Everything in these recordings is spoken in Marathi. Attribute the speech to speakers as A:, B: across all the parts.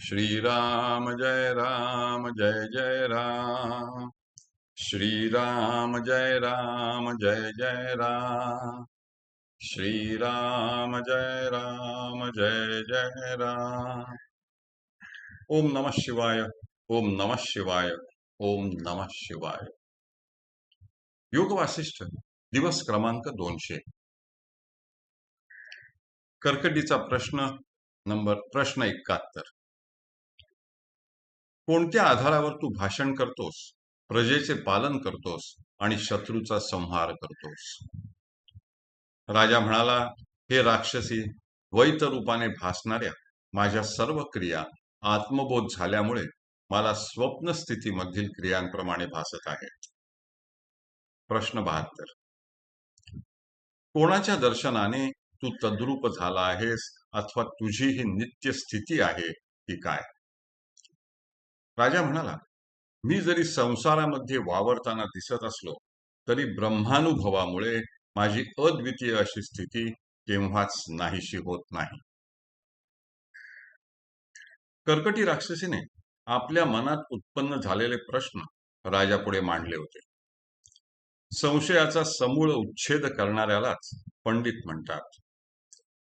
A: श्रीराम जय राम जय जय राम। श्रीराम जय राम जय जय राम। श्रीराम जय राम जय जय राम। ओम नमः शिवाय ओम नमः शिवाय ओम नमः शिवाय। योग वासिष्ठ दिवस क्रमांक दोनशे. कर्कटीचा प्रश्न नंबर प्रश्न एकाहत्तर. कोणत्या आधारावर तू भाषण करतोस? प्रजेचे पालन करतोस आणि शत्रूचा संहार करतोस. राजा म्हणाला हे राक्षसी वैत रूपाने भासणाऱ्या माझ्या सर्व क्रिया आत्मबोध झाल्यामुळे मला स्वप्न स्थितीमधील क्रियांप्रमाणे भासत आहेत. प्रश्न बहात्तर. कोणाच्या दर्शनाने तू तद्रूप झाला आहेस अथवा तुझी ही नित्य स्थिती आहे की काय? राजा म्हणाला मी जरी संसारामध्ये वावरताना दिसत असलो तरी ब्रह्मानुभवामुळे माझी अद्वितीय अशी स्थिती केव्हाच नाहीशी होत नाही. कर्कटी राक्षसीने आपल्या मनात उत्पन्न झालेले प्रश्न राजापुढे मांडले होते. संशयाचा समूळ उच्छेद करणाऱ्यालाच पंडित म्हणतात.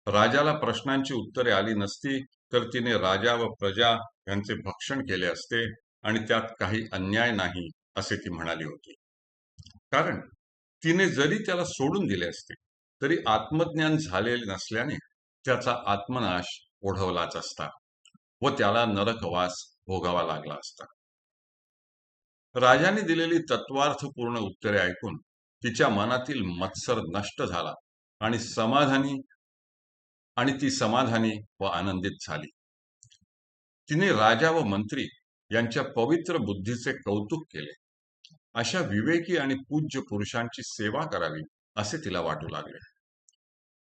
A: राजाला प्रश्नांची उत्तरे आली नसती तर तिने राजा व प्रजा यांचे भक्षण केले असते आणि त्यात काही अन्याय नाही असे ती म्हणाली होती. कारण तिने जरी त्याला सोडून दिले असते तरी आत्मज्ञान झालेले नसल्याने त्याचा आत्मनाश ओढवलाच असता व त्याला नरकवास भोगावा लागला असता. राजाने दिलेली तत्वार्थपूर्ण उत्तरे ऐकून तिच्या मनातील मत्सर नष्ट झाला आणि समाधानी आणि ती समाधानी व आनंदित झाली. तिने राजा व मंत्री यांच्या पवित्र बुद्धीचे कौतुक केले. अशा विवेकी आणि पूज्य पुरुषांची सेवा करावी असे तिला वाटू लागले.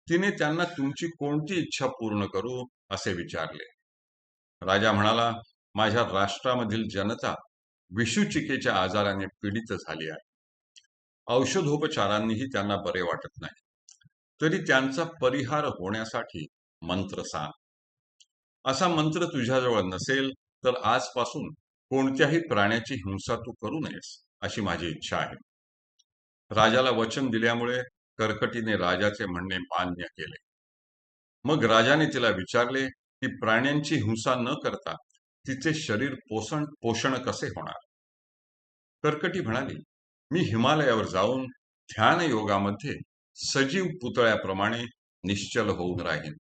A: तिने त्यांना तुमची कोणती इच्छा पूर्ण करू असे विचारले. राजा म्हणाला माझ्या राष्ट्रामधील जनता विषुचिकेच्या आजाराने पीडित झाली आहे. औषधोपचारांनीही त्यांना बरे वाटत नाही. तरी त्यांचा परिहार होण्यासाठी मंत्र सांग. असा मंत्र तुझ्याजवळ नसेल तर आजपासून कोणत्याही प्राण्याची हिंसा तू करू नयेस अशी माझी इच्छा आहे. राजाला वचन दिल्यामुळे कर्कटीने राजाचे म्हणणे मान्य केले. मग राजाने तिला विचारले की प्राण्यांची हिंसा न करता तिचे शरीर पोषण पोषण कसे होणार? कर्कटी म्हणाली मी हिमालयावर जाऊन ध्यान योगामध्ये सजीव पुतळ्याप्रमाणे निश्चल होऊन राहीन.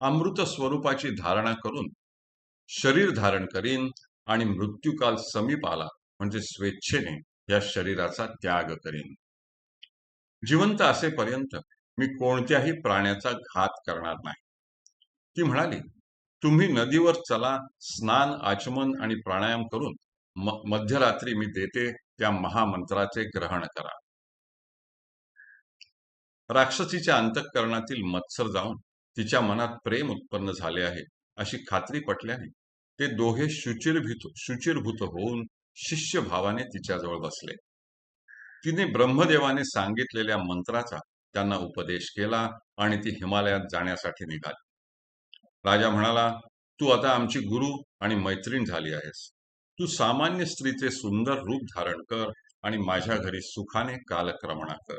A: अमृत स्वरूपाची धारणा करून शरीर धारण करीन आणि मृत्यूकाल समीप आला म्हणजे स्वेच्छेने या शरीराचा त्याग करीन. जिवंत असेपर्यंत मी कोणत्याही प्राण्याचा घात करणार नाही. ती म्हणाली तुम्ही नदीवर चला स्नान आचमन आणि प्राणायाम करून मध्यरात्री मी देते त्या महामंत्राचे ग्रहण करा. राक्षसीच्या अंतःकरणातील मत्सर जाऊन तिच्या मनात प्रेम उत्पन्न झाले आहे अशी खात्री पटल्याने ते दोघे शुचिरभूत शुचिरभूत होऊन शिष्य भावाने तिच्याजवळ बसले. तिने ब्रह्मदेवाने सांगितलेल्या मंत्राचा त्यांना उपदेश केला आणि ती हिमालयात जाण्यासाठी निघाली. राजा म्हणाला तू आता आमची गुरु आणि मैत्रीण झाली आहेस. तू सामान्य स्त्रीचे सुंदर रूप धारण कर आणि माझ्या घरी सुखाने कालक्रमणा कर.